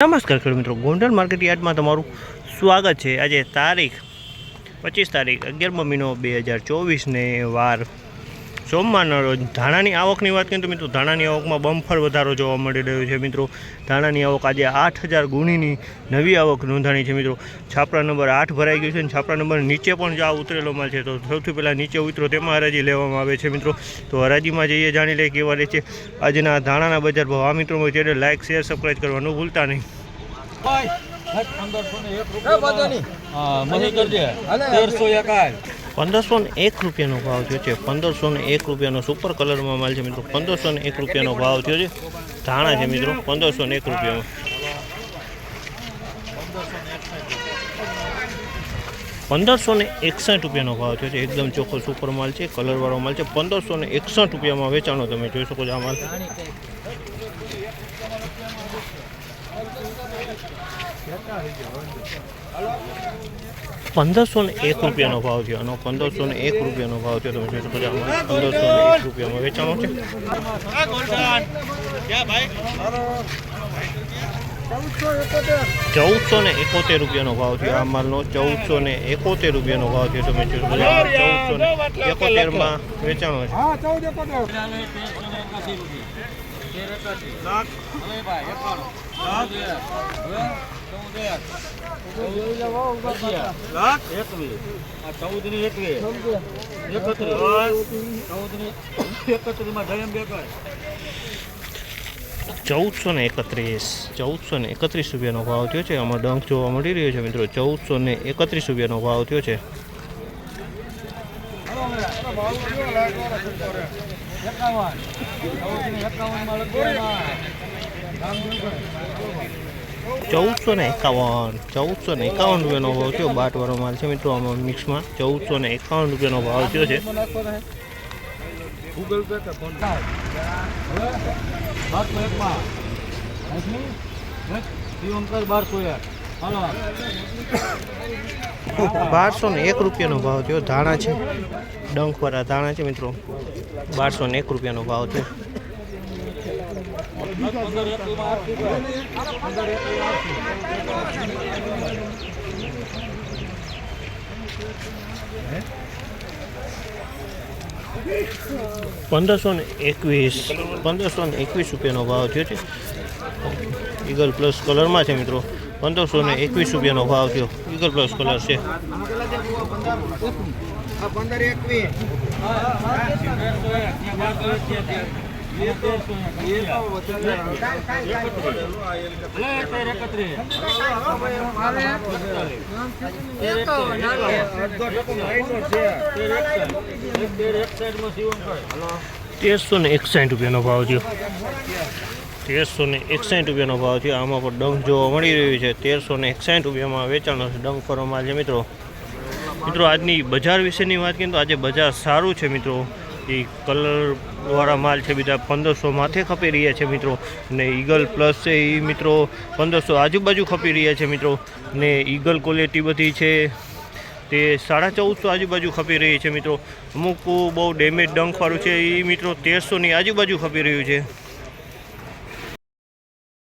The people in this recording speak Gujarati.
નમસ્કાર ખેડૂત મિત્રો, ગોંડલ માર્કેટ યાર્ડમાં તમારું સ્વાગત છે. આજે તારીખ પચીસ તારીખ અગિયારમો મહિનો બે હજાર ચોવીસને વાર સોમવારના રોજ ધાણાની આવકની વાત કરીએ તો મિત્રો ધાણાની આવકમાં બમ્ફર વધારો જોવા મળી રહ્યો છે મિત્રો. ધાણાની આવક આજે આઠ હજાર ગુણીની નવી આવક નોંધાણી છે મિત્રો. છાપરા નંબર આઠ ભરાઈ ગયું છે અને છાપરા નંબર નીચે પણ જો આ ઉતરેલો માલ છે તો સૌથી પહેલાં નીચે ઉતરો તેમાં હરાજી લેવામાં આવે છે મિત્રો. તો હરાજીમાં જઈએ જાણી લઈએ કેવા રહે છે. આજના ધાણાના બજાર ભાવ. આ મિત્રો ચેનલ લાઇક શેર સબસ્ક્રાઈબ કરવાનું ભૂલતા નહીં. તેરસો એકાય પંદરસો ને એક રૂપિયાનો ભાવ થયો છે. પંદરસો ને એક રૂપિયાનો સુપર કલરમાં માલ છે મિત્રો. પંદરસો ને એક રૂપિયાનો ભાવ થયો છે. ધાણા છે મિત્રો, પંદરસો ને એક રૂપિયામાં. પંદરસો ને એકસઠ રૂપિયાનો ભાવ થયો છે. એકદમ ચોખ્ખો સુપર માલ છે કલરવાળો માલ છે. પંદરસો ને એકસઠ રૂપિયામાં વેચાણો તમે જોઈ શકો છો આ માલ. પંદરસો ને એક રૂપિયાનો ભાવ છે અને પંદરસો ને એક રૂપિયાનો ભાવ છે તમે જોઈ શકો છો પંદરસો ને એક રૂપિયામાં વેચાણો છે ચૌદસો ને એકોતેર રૂપિયાનો ભાવ છે આ માલનો ચૌદસો ને એકોતેર રૂપિયાનો ભાવ છે તમે જોઈ શકો ચૌદસો ને એકોતેરમાં વેચાણો છે ચૌદસો ને એકત્રીસ. ચૌદસો ને એકત્રીસ રૂપિયાનો ભાવ થયો છે. આમાં ડંખ જોવા મળી રહ્યો છે મિત્રો. ચૌદસો ને એકત્રીસ રૂપિયાનો ભાવ થયો છે. એકાવન એકાવન ચૌદસો ને એકાવન ચૌદસો ને એકાવન રૂપિયાનો ભાવ થયો બાટવાળો માલ છે મિત્રો આમાં મિક્સમાં ચૌદસો ને એકાવન રૂપિયાનો ભાવ થયો છે. બારસો ને એક રૂપિયાનો ભાવ થયો. ધાણા છે. ડંખવાળા ધાણા છે મિત્રો. બારસો ને એક રૂપિયાનો ભાવ થયો પંદર એક માં આરતી પંદર એક માં આરતી પંદરસો ને એકવીસ, પંદરસો ને એકવીસ રૂપિયાનો ભાવ થયો છે. ઈગલ પ્લસ કલરમાં છે મિત્રો. પંદરસો ને એકવીસ રૂપિયાનો ભાવ થયો. ઈગલ પ્લસ કલર છે. પંદર એકવીસ. તેરસો ને એકસાઠ રૂપિયાનો ભાવ થયો. તેરસો ને એકસાઠ રૂપિયાનો ભાવ થયો. આમાં પણ ડંખ જોવા મળી રહ્યું છે. તેરસો ને એકસાઠ રૂપિયામાં વેચાણો છે. ડંખ કરો માલ છે. મિત્રો મિત્રો, આજની બજાર વિશેની વાત કરીએ તો આજે બજાર સારું છે, મિત્રો. એ કલરવાળા માલ છે બીજા પંદરસો માથે ખપી રહ્યા છે મિત્રો. ને ઈગલ પ્લસ છે એ મિત્રો પંદરસો આજુબાજુ ખપી રહ્યા છે મિત્રો. ને ઈગલ ક્વોલિટી બધી છે. તે સાડા ચૌદસો આજુબાજુ ખપી રહી છે મિત્રો. અમુક બહુ ડેમેજ ડંખવાળું છે એ મિત્રો તેરસોની આજુબાજુ ખપી રહ્યું છે.